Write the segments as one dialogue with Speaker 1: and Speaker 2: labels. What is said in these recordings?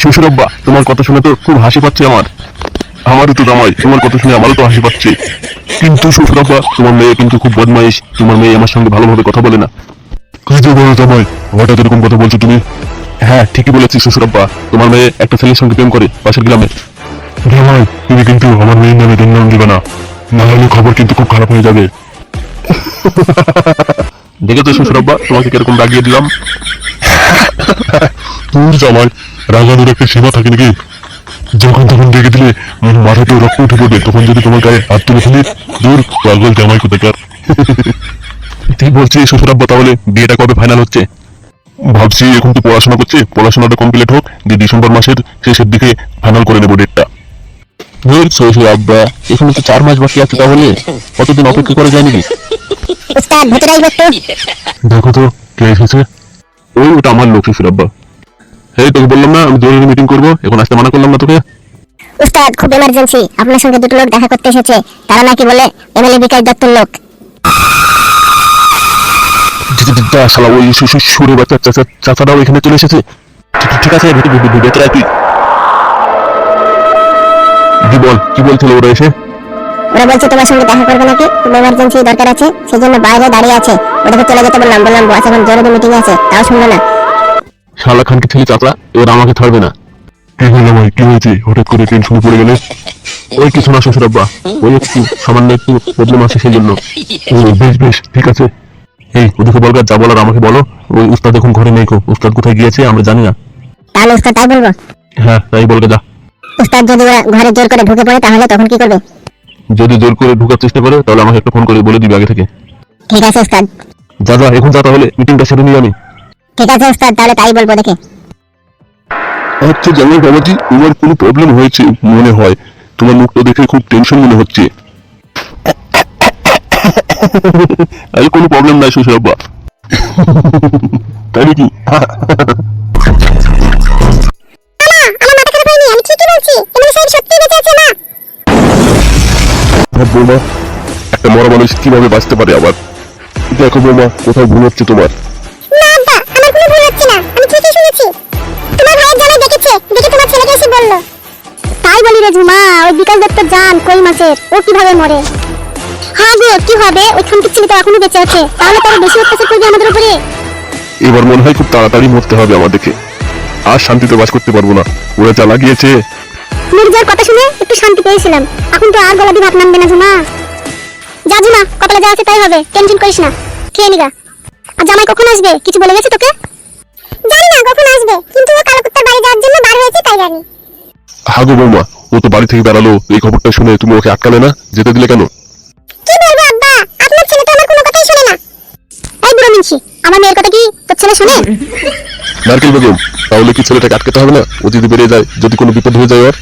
Speaker 1: শ্বশুরব্বা তোমার কথা শুনে তো খুব হাসি পাচ্ছে আমার। আমারও তো জামাই, তোমার কথা শুনে আমারও তো হাসি পাচ্ছে। কিন্তু শ্বশুরব্বা তোমার মেয়ে কিন্তু খুব বদমাইশ। তোমার মেয়ে আমার সঙ্গে ভালোভাবে কথা বলে না। কি যে বলো হঠাৎ এরকম কথা বলছো তুমি? হ্যাঁ ঠিকই বলেছি শ্বশুরব্বা তোমার মেয়ে একটা ছেলের সঙ্গে প্রেম করে পাশের গ্রামে। তুমি কিন্তু আমার মেয়ের নামে দুর্নাম দিবে না। না হলে খবর কিন্তু খুব খারাপ হয়ে যাবে। দেখেছ শ্বশুরব্বা তোমাকে কীরকম রাগিয়ে দিলাম? তোর জামাই রাগানোর একটা সীমা থাকে নাকি? যখন তখন দেখে দিলে উম, মাথাতে রক্ত উঠে পড়বে তখন যদি তোমার গায়ে হাত তুলে ফেলি দূর পাগল জামাই তুই বলছিস তাহলে বিয়েটা কবে ফাইনাল হচ্ছে? ভাবছি এখন তো পড়াশোনা করছে পড়াশোনাটা কমপ্লিট হোক দিয়ে ডিসেম্বর মাসের শেষের দিকে ফাইনাল করে নেব ডেটটা ধুর আব্বা এখানে তো চার মাস বাকি আছে তাহলে কতদিন অপেক্ষা করা যায় নাকি
Speaker 2: উস্তাদ ভেতরে আসবে একটু
Speaker 1: দেখো তো কে এসেছে ওই ওটা আমার লোক শ্বশুর আব্বা এই তোকে বললাম না আমি জরুরি মিটিং করব এখন আসতে মানা করলাম না তোকে
Speaker 2: উস্তাদ খুব এমার্জেন্সি আপনার সঙ্গে দুটো লোক দেখা করতে এসেছে তারা নাকি বলে এমএলএ বিকাশ দত্তর লোক
Speaker 1: শালা ওই সুরে বাচ্চা চাচা চাচাটাও এখানে চলে এসেছে ঠিক- আছে ভেতরে তুই কি বল কি বলছিল ওরা এসে
Speaker 2: ওরা বলছে তোমার সঙ্গে দেখা করবে নাকি? খুব এমার্জেন্সি দরকার আছে সেই জন্য বাইরে দাঁড়িয়ে আছে। ওটাকে চলে যেতে বললাম বললাম বস এখন জরুরি মিটিং আছে তাও শুনলো না।
Speaker 1: শালা খানকে ছেলে চাচা এবার আমাকে ছাড়বে না। কি হলো ভাই? কি হয়েছে? হঠাৎ করে টেনশনে পড়ে গেলে? ওই কিছু না শ্বশুর আব্বা। ওই একটু সামান্য একটু প্রবলেম আছে সেই জন্য ও বেশ বেশ ঠিক আছে। এই ওদিকে বলগা যা বলার আমাকে বলো। ওই উস্তাদ এখন ঘরে নেই কো। উস্তাদ কোথায় গিয়েছে আমরা জানি না।
Speaker 2: তাহলে উস্তাদ তাই বলব?
Speaker 1: হ্যাঁ তাই বলগা যা।
Speaker 2: উস্তাদ যদি ঘরে জোর করে ঢুকে পড়ে তাহলে তখন কি করবে?
Speaker 1: যদি জোর করে ঢুকার চেষ্টা করে তাহলে আমাকে একটা ফোন করে বলে দিবি আগে থেকে।
Speaker 2: ঠিক আছে উস্তাদ
Speaker 1: যা যা এখন যা তাহলে মিটিংটা সেরে নিই আমি।
Speaker 2: ঠিক আছে উস্তাদ তাহলে তাই বলব দেখে।
Speaker 1: আচ্ছা জামাই বাবাজি তোমার কোনো প্রবলেম হয়েছে মনে হয়? তোমার মুখটা দেখে খুব টেনশন মনে হচ্ছে। আরে কোনো প্রবলেম নাই শ্বশুর আব্বা তাই নাকি? হ্যাঁ বৌমা একটা মরা মানুষ কীভাবে বাঁচতে পারে আবার? দেখো বৌমা কোথাও ভুল হচ্ছে তোমার।
Speaker 2: না আব্বা আমার কোনো ভুল হচ্ছে না। আমি ঠিকই শুনেছি। তোমার ভাইয়ের জামাই দেখেছে দেখে তোমার ছেলেকে এসে বলল। তাই বলি রে ওই বিকাশ দত্ত জান কই মাছের ও কীভাবে মরে? হ্যাঁ গো কি হবে? ওই খামটির ছেলে তো এখনও বেঁচে আছে। তাহলে তারা বেশি অত্যাচার করবে আমাদের উপরে।
Speaker 1: এবার মনে হয় খুব তাড়াতাড়ি মরতে হবে আমাদেরকে। আর শান্তিতে বাস করতে পারব না। ওরা যা লাগিয়েছে
Speaker 2: মির্জার কথা শুনে একটু শান্তি পেয়েছিলাম। এখন তো আর গলা দিয়ে ভাত নামবে না ঝুমা। যা ঝুমা কপালে যা আছে তাই হবে টেনশন করিস না। খেয়ে নিগা। আর জামাই কখন আসবে? কিছু বলে গেছে তোকে? জানি না কখন আসবে কিন্তু ও কালো কুত্তার বাড়ি যাওয়ার জন্য বার হয়েছে তাই জানি।
Speaker 1: হাগো বৌমা ও তো বাড়ি থেকে বেড়ালো এই খবরটা শুনে তুমি ওকে আটকালে না? যেতে দিলে কেন?
Speaker 2: কি বলব আব্বা? আপনার ছেলে তো আমার কোনো কথাই শোনে না। এই বুড়ো মিনছি আমার মেয়ের কথা কি তোর ছেলে শোনে?
Speaker 1: নারকেল বেগম তাহলে কি ছেলেটাকে আটকাতে হবে না? ও যদি বেরিয়ে যায় যদি কোনো বিপদ হয়ে যায় ওর?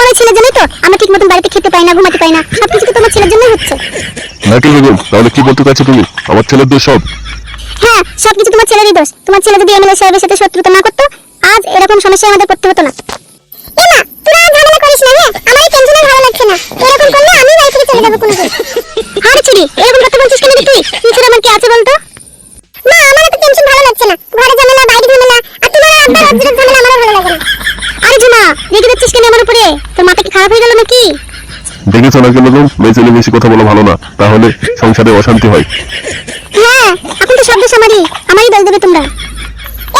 Speaker 2: তোমার ছেলের জন্যই তো। আমরা ঠিক মতন বাড়িতে খেতে পাই না ঘুমাতে পাই না। সবকিছু তো তোমার ছেলের জন্যই হচ্ছে।
Speaker 1: নারকেল বেগম তাহলে কি বলতে চাইছো তুমি? আমার ছেলের দোষ সব?
Speaker 2: হ্যাঁ সবকিছু তোমার ছেলেরই দোষ। তোমার ছেলে যদি এমএলএ সাহেবের সাথে শত্রুতা না করতো আজ এরকম সমস্যা আমাদের পড়তে হতো না। এমা তোরা আর ঝামেলা করিস না রে। আমার টেনশনে ভালো লাগছে না। এরকম করলে আমি বাড়ি থেকে চলে যাব কোনোদিন। আরে চুরি এরকম কথা বলছিস কেন তুই তুই? ছাড়া আমার কি আছে বলতো? না আমার এত টেনশন ভালো লাগছে না। ঘরে ঝামেলা বাইরে ঝামেলা আর তোমার আব্বার অর্জনের ঝামেলা আমারও ভালো লাগে না। আরে রেগে যাচ্ছিস কেন আমার উপরে? তোর মাথা কি খারাপ হয়ে গেল নাকি?
Speaker 1: দেখেছ নারকেল বেগম মেয়ে ছেলে বেশি কথা বলা ভালো না তাহলে সংসারে অশান্তি হয়।
Speaker 2: হ্যাঁ এখন তো শব্দ আমারই আমারই দোষ দেবে তোমরা।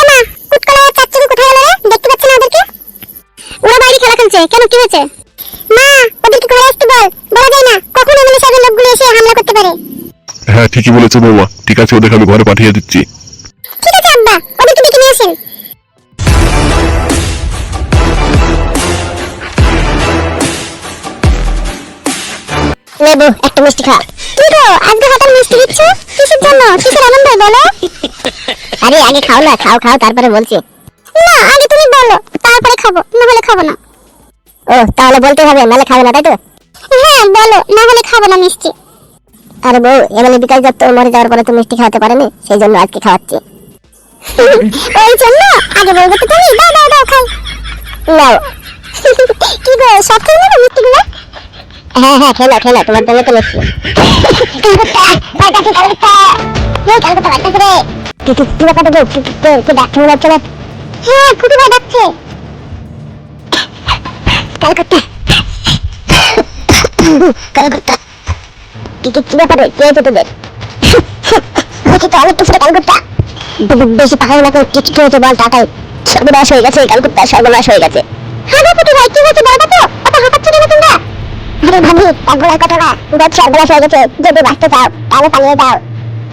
Speaker 2: এমা কুটকলা চাচ্চুকে কোথায় গেল রে? দেখতে পাচ্ছ না ওদেরকে। ওরা বাইরে খেলা খেলছে কেন কি হয়েছে? মা ওদেরকে ঘরে আসতে বল বলা যায় না কখন এমএলএ সাহেবের লোকগুলো এসে হামলা করতে পারে।
Speaker 1: হ্যাঁ ঠিকই বলেছ বৌমা ঠিক আছে ওদেরকে আমি ঘরে পাঠিয়ে দিচ্ছি।
Speaker 2: লেবু একটা মিষ্টি খা। কি গো আজকে হঠাৎ মিষ্টি দিচ্ছ? কিসের জন্য? কিসের আনন্দ বলো? আরে আগে খাও না খাও খাও তারপরে বলছি। না আগে তুমি বলো তারপরে খাব না হলে খাব না। ও তাহলে বলতে হবে নাহলে খাবে না তাই তো? হ্যাঁ বলো না হলে খাব না মিষ্টি। আরে বউ এমএলএ বিকাশ দত্ত মরে যাওয়ার পরে তো মিষ্টি খাওয়াতে পারেনি সেই জন্য আজকে খাওয়াচ্ছি। ওই জন্য আগে বলব তো তুমি দাও দাও দাও খাই নাও। কি গো সব খেয়ে নেব মিষ্টিগুলো?
Speaker 3: হ্যাঁ হ্যাঁ খেলো খেলো তোমার জন্য তো বেশি হয়েছে বল টাকায় সর্বনাশ হয়ে গেছে কালকাতা সর্বনাশ হয়ে গেছে। হ্যাঁ ভাই, কি হয়েছে বলবা তো অত হাঁপাচ্ছ কেন তোমরা হয়ে যদি বাঁচতে চাও, তাহলে পালিয়ে যাও।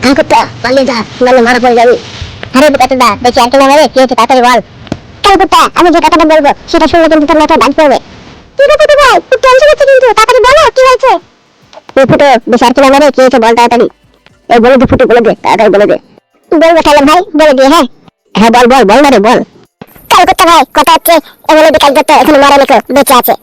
Speaker 3: কালকাতা পালিয়ে যা, নাহলে মারা পড়ে যাবি। দা কি হয়েছে তাড়াতাড়ি বল। আমি যে কথাটা বলব, সেটা কিন্তু তোর মাথায় পড়বে। কি কি হয়েছে? বল বলে বলে তাহলে ভাই, বলে হ্যাঁ। হ্যাঁ বল বল বল না বল। কালকাতা ভাই কথা হচ্ছে দত্ত এখনও মারা নিকো বেঁচে আছে।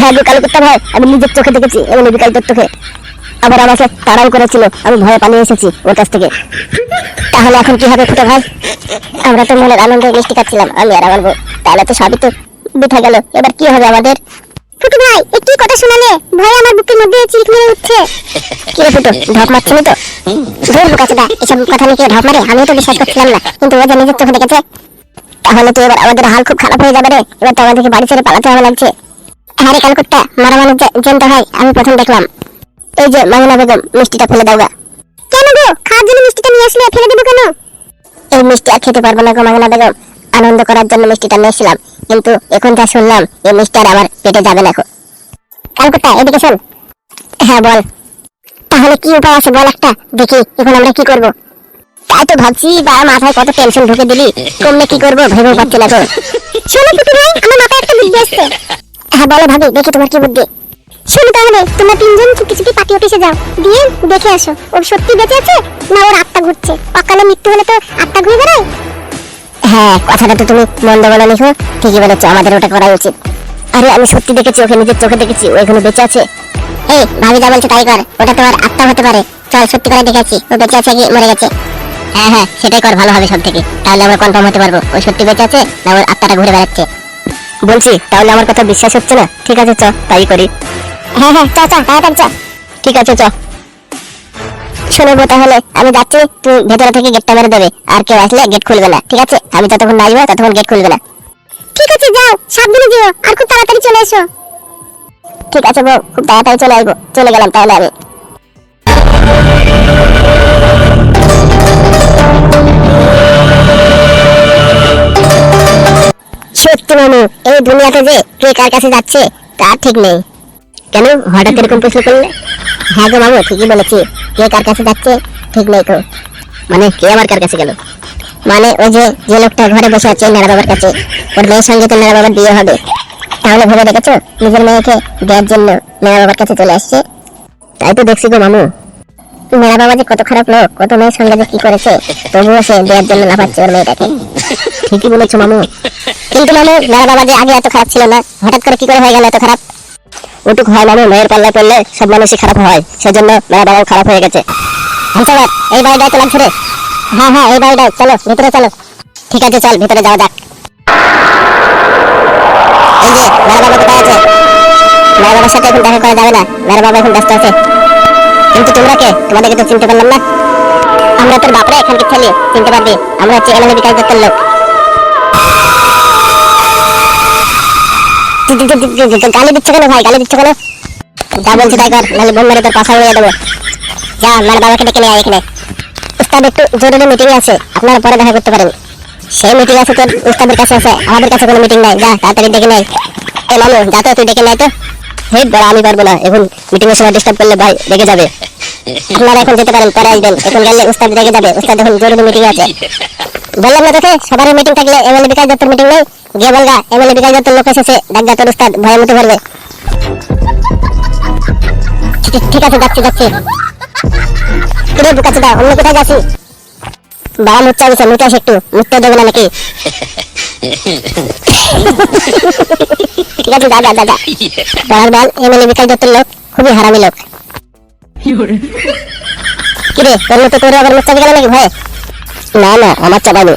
Speaker 3: হ্যাঁ আমি নিজের চোখে দেখেছি আবার আমাকে তাড়াও করেছিল আমি ভয়ে পালিয়ে এসেছি ওর কাছ থেকে। তাহলে এখন কি হবে ফুটো ভাই? আমরা তো মনের আনন্দে মিষ্টি খাচ্ছিলাম আমি আর আমার বউ। তাহলে তো সবই তো বিঠা গেল। এবার কি হবে আমাদের? ফুটু ভাই এ কি কথা শোনালে? ভয় আমার বুকের মধ্যে চিরিক মেরে উঠছে। কি রে ফুটু ঢপ মারছিলি তো? ধর বুকাচোদা এসব কথা নিয়ে কেউ ঢপ মারে? আমিও তো বিশ্বাস করছিলাম না কিন্তু ও যে নিজের চোখে দেখেছে তাহলে তো এবার আমাদের হাল খুব খারাপ হয়ে যাবে রে? এবার তো আমাদেরকে বাড়ি ছেড়ে পালাতে হবে লাগছে। হ্যাঁ রে কালকুট্টা মারা মানুষ জ্যান্ত হয় আমি প্রথম দেখলাম। এই যে মামুনা বেগম মিষ্টিটা ফেলে দাও গা। কেন গো? খাওয়ার জন্য মিষ্টিটা নিয়ে আসলে ফেলে দেবো কেন? এই মিষ্টি আর খেতে পারব না গো মামুনা বেগম। আনন্দ করার জন্য মিষ্টিটা নিয়েছিলাম। কিন্তু এখন যা শুনলাম এই মিষ্টি আর আমার পেটে যাবে না এখন। কালকুট্টা এদিকে শোন। হ্যাঁ বল। তাহলে কি উপায় আছে বল একটা? দেখি, এখন আমরা কি করব? তাই তো ভাবছি, বা মাথায় কত টেনশন ঢুকে দিলি। কমলে কি করব ভেবে পাচ্ছি না তো শোনো পুটু ভাই আমার মাথায় একটা বুদ্ধি আসছে। হ্যাঁ বলো ভাবি, দেখি তোমার কি বুদ্ধি। শোনো তাহলে, তোমরা তিনজন চুপি চুপি পার্টি অফিসে যাও। দিয়ে দেখে আসো ও সত্যি বেঁচে আছে না ওর আত্মা ঘুরছে? অকালে মৃত্যু হলে তো আত্মা ঘুরে বেড়ায়? হ্যাঁ কথাটা তো তুমি মন্দ বলো নিখো ঠিকই বলেছ, আমাদের ওটা করা উচিত। আরে, আমি সত্যি দেখেছি, ওকে নিজের চোখে দেখেছি, ও এখনও বেঁচে আছে। এই, ভাবি যা বলছে তাই কর, ওটা তোমার আত্মা হতে পারে। চল, সত্যি করে দেখেছি, ও বেঁচে আছে কি, মরে গেছে। হ্যাঁ হ্যাঁ সেটাই কর, ভালো হবে সব থেকে তাহলে আমরা কনফার্ম হতে পারব, ও সত্যি বেঁচে আছে না ওর আত্মাটা ঘুরে বেড়াচ্ছে। বলছি, তাহলে আমার কথা বিশ্বাস হচ্ছে না? ঠিক আছে, চ, তাই করি। হ্যাঁ হ্যাঁ চ চ, তাড়াতাড়ি চ। ঠিক আছে, চ। শুনব তাহলে। আমি যাচ্ছি, তুই ভেতরে থেকে গেটটা মেরে দেবে। আর কেউ আসলে গেট খুলবে না, ঠিক আছে? আমি যতক্ষণ না আসব, ততক্ষণ গেট খুলবে না। ঠিক আছে, যাও, সাবধানে যেও, আর খুব তাড়াতাড়ি চলে এসো। ঠিক আছে বউ, খুব তাড়াতাড়ি চলে আসব। চলে গেলাম তাহলে আমি। সত্যি এই দুনিয়াতে যে কে কার কাছে যাচ্ছে তার ঠিক নেই। কেন? হঠাৎ এরকম প্রশ্ন করলে? হ্যাঁ গো মামু, ঠিকই বলেছি। কে কার কাছে যাচ্ছে, ঠিক নেই তো। মানে কে আবার কার কাছে গেল? মানে ওই যে যে লোকটা ঘরে বসে আছে নেড়া বাবার কাছে, ওর মেয়ের সঙ্গে তো নেড়া বাবার বিয়ে হবে। তাহলে ভেবে দেখেছ, নিজের মেয়েকে দেওয়ার জন্য নেড়া বাবার কাছে চলে আসছে? তাই তো দেখছি গো মামু। মেরা বাবা যে কত খারাপ লোক, কত মেয়ের সঙ্গে যে কি করেছে, তবুও সে দেওয়ার জন্য লাফাচ্ছে ওর মেয়েটাকে। ঠিকই বলেছ মামু। কিন্তু মামু মেরা বাবা যে আগে এত খারাপ ছিল না, হঠাৎ করে কি করে হয়ে গেল এত খারাপ? ওটুক হয় মামু মেয়ের পাল্লায় পড়লে সব মানুষই খারাপ হয়। সেজন্য মেরা বাবাও খারাপ হয়ে গেছে। হামসাবার এই বাড়িটায় তো লাগছে হ্যাঁ হ্যাঁ এই বাড়িটায়, চলো, ভিতরে চলো। ঠিক আছে, চল, ভিতরে যাওয়া যাক। এই যে মেরা বাবা কোথায় আছে? মেরা বাবার সাথে এখন দেখা করা যাবে না। মেরা বাবা এখন ব্যস্ত আছে। কিন্তু তোমরা কে? তোমাদেরকে তো চিনতে পারলাম না। আমরা তোর বাপরে এখানকে ছেলে, চিনতে পারবি। আমরা হচ্ছে এমএলএ বিকাশ দত্তের লোক। গালি দিচ্ছ কেন ভাই? গালি দিচ্ছ কেন? যা বলছি তাই কর, নাহলে বোম মেরে তোর পাশা উড়িয়ে দেবো। যা আমার বাবাকে ডেকে এখানে। উস্তাদ, একটু জরুরি মিটিং আছে, আপনারা পরে দেখা করতে পারেন। সেই মিটিং আছে তোর, উস্তাদের কাছে আছে, আমাদের কাছে কোনো মিটিং নাই। যা, তাড়াতাড়ি ডেকে নেয় এ মামু, যা তো তুই ডেকে নেয় তো। বড়, আমি পারব না। এখন মিটিংয়ের সময় ডিস্টার্ব করলে ভাই, রেগে যাবে। আপনারা এখন যেতে পারেন পরে আসবেন। এখন গেলে উস্তাদ রেগে যাবে। উস্তাদ এখন জরুরি মিটিং আছে। বললাম না তোকে সবার মিটিং থাকলে এমএলএ বিকাশ দত্তর মিটিং নেই? গিয়ে বলগা এমএলএ বিকাশ দত্তর লোক এসেছে। উস্তাদ মতো ভরবে। ঠিক- আছে যাচ্ছি যাচ্ছি। কিরে অন্য কোথায় যাচ্ছি বাবা মুচ্ছা গেছে মুচাস একটু। মুখতে দেবে না নাকি? ঠিক আছে যা যা বল এমএলএ বিকাশ দত্তের লোক খুবই হারামি লোক। কিরে তোর মতো তোর আবার চাপে গেল নাকি ভয়? না না আমার চাপাবো।